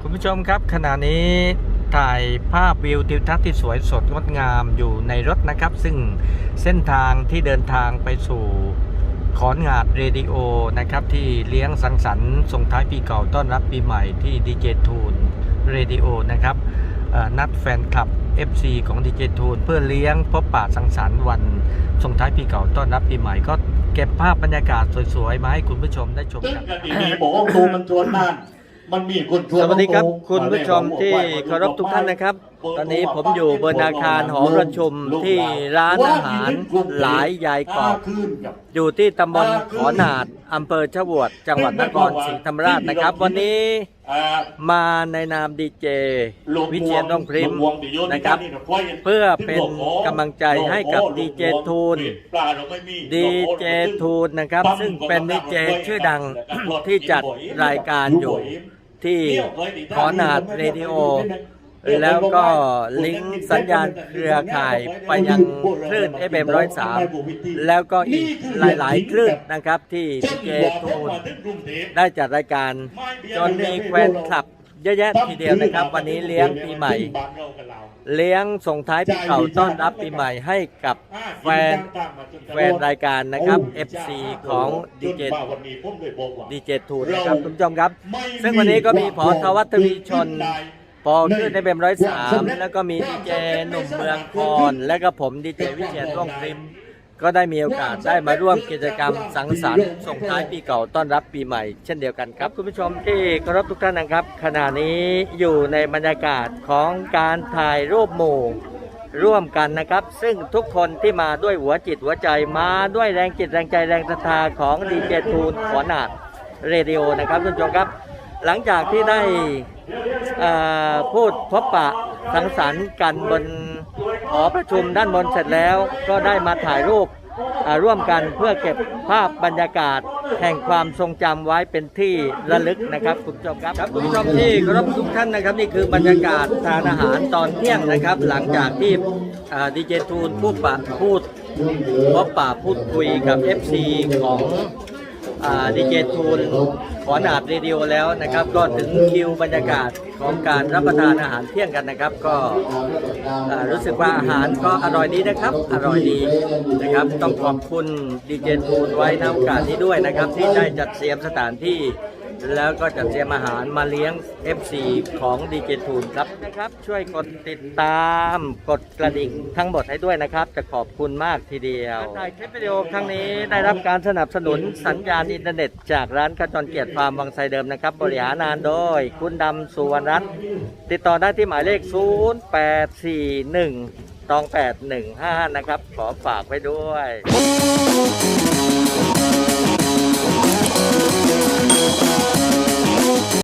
คุณผู้ชมครับขณะนี้ถ่ายภาพวิวทิวทัศน์ที่สวยสดงดงามอยู่ในรถนะครับ ซึ่งเส้นทางที่เดินทางไปสู่ขอนงาดเรดิโอนะครับ ที่เลี้ยงสังสรรค์ส่งท้ายปีเก่าต้อนรับปีใหม่ที่ดีเจทูนเรดิโอนะครับนัดแฟนคลับ FC ของดีเจทูนเพื่อเลี้ยงพบปะสังสรรค์วันส่งท้ายปีเก่าต้อนรับปีใหม่ก็เก็บภาพบรรยากาศสวยๆมาให้คุณผู้ชมได้ชมกันกันดีๆบอกว่าครูมันชวนนั่น มันมีคนชวนสวัสดีครับคุณผู้ชมที่เคารพทุกท่านนะครับ ตอนนี้ผมอยู่บนอาคารหอประชุมที่ร้านอาหารหลายยายกรอบขึ้นกับอยู่ที่ตำบลขอนาดอำเภอชะอวด จังหวัดนครศรีธรรมราชนะครับ วันนี้อ่ามาในนามดีเจหลวงวิเชียนต้องพริมหลวงดิโยนะครับนี่ค่อยเพื่อเป็นกำลังใจให้กับดีเจทูนปลาเราไม่มีดีเจทูนนะครับ ซึ่งเป็นดีเจชื่อดังที่จัดรายการอยู่ ที่ขอนาดเรดิโอ แล้วก็ลิงก์สัญญาณเครือข่ายไปยังคลื่น FM 103 แล้วก็อีกหลาย ๆ คลื่นนะครับที่ดีเจทูนได้จัดรายการจนมีแฟนคลับ เยอะแยะทีเดียวนะครับ วันนี้เลี้ยงปีใหม่ เลี้ยงส่งท้ายปีเก่าต้อนรับปีใหม่ให้กับแฟนแฟนรายการนะครับ FC ของดีเจดีเจทูนนะครับคุณผู้ชมครับ ซึ่งวันนี้ก็มีพอทวัฒวีชนปอขึ้นในเบมร้อยสามแล้วก็มีดีเจหนุ่มเมืองคอนและก็ผมดีเจวิเชียรร่วงพริม ก็ได้มีโอกาสได้มาร่วมกิจกรรมสังสรรค์ส่งท้ายปีเก่าต้อนรับปีใหม่ เช่นเดียวกันครับคุณผู้ชมที่เคารพทุกท่านนะครับ ขณะนี้อยู่ในบรรยากาศของการถ่ายรูปหมู่ร่วมกันนะครับ ซึ่งทุกคนที่มาด้วยหัวจิตหัวใจมาด้วยแรงจิตแรงใจแรงศรัทธาของดีเจทูนขอนาดเรดิโอนะครับคุณผู้ชมครับ หลังจากที่ได้เอ่อพูดพบปะสังสรรค์กันบน หอประชุมด้านบนเสร็จแล้ว ก็ได้มาถ่ายรูปร่วมกันเพื่อเก็บภาพบรรยากาศ แห่งความทรงจำไว้เป็นที่ระลึกนะครับคุณผู้ชมครับครับคุณผู้ชมที่เคารพทุกท่านนะครับ นี่คือบรรยากาศทานอาหารตอนเที่ยงนะครับ หลังจากที่ดีเจทูนพูดปะพูดพบปะพูดคุยกับ FC ของ ดีเจทูลขอนาบเรดิโอแล้วนะครับ ก็ถึงคิวบรรยากาศของการรับประทานอาหารเที่ยงกันนะครับ ก็รู้สึกว่าอาหารก็อร่อยดีนะครับ อร่อยดีนะครับ ต้องขอบคุณดีเจทูลไว้ในโอกาสนี้ด้วยนะครับ ที่ได้จัดเตรียมสถานที่ แล้วก็จัดเตรียมอาหารมาเลี้ยง FC ของดีเจทูนครับนะครับช่วยกดติดตามกดกระดิ่งทั้งหมดให้ด้วยนะครับ จะขอบคุณมากทีเดียวถ่ายคลิปวิดีโอครั้งนี้ได้รับการสนับสนุนสัญญาณอินเทอร์เน็ต จากร้านขจรเกียรติฟาร์มวังไซเดิมนะครับ บริหารงานโดย คุณดำสุวรรณรัตน์ติดต่อได้ที่หมายเลข 0841ตอง815นะครับ ขอฝากไว้ด้วย เ